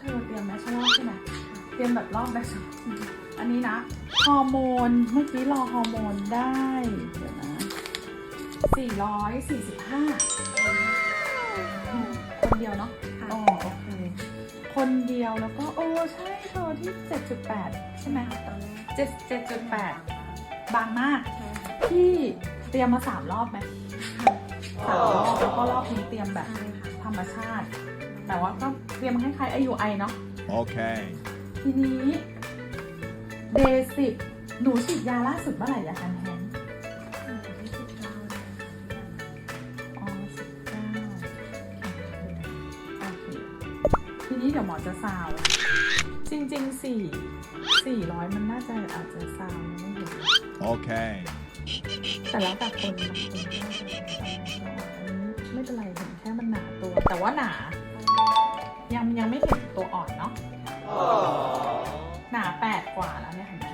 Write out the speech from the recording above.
เธอเตรียมแมชชั่นรอบใช่ไหมเตรียมแบบรอบแมชชั่นอันนี้นะ ฮอร์โมน เมื่อกี้รอฮอร์โมนได้ เดี๋ยวนะ 445 คนเดียวเนาะค่ะอ๋อโอเค คนเดียวแล้วก็ โอ้ ใช่เธอที่ 7.8 ใช่ไหมตอนแรกเจ็ด7.8 บางมากใช่ค่ะพี่เตรียมมาสามรอบไหมค่ะสามรอบแล้วก็รอบนี้เตรียมแบบใช่ค่ะธรรมชาติ แต่ว่าก็เตรียมคล้ายๆ IUI เนาะ Okay. ทีนี้ เดสิบหนูฉีดยาล่าสุดเมื่อไหร่ยากันแท้งอ่าที่สิบเก้าเลยค่ะอ๋อสิบเก้าโอเคทีนี้เดี๋ยวหมอจะซาวจริงๆสี่สี่ร้อยมันน่าจะอาจจะซาวไม่เห็น Okay. แต่แล้วแต่คนบางคนก็น่าจะเป็นซาวอันนี้ไม่เป็นไรเห็นแค่มันหนาตัว แต่ว่าหนา ยังยังไม่เห็นตัวอ่อนเนาะหนาแปดกว่าแล้วเนี่ยเห็นไหม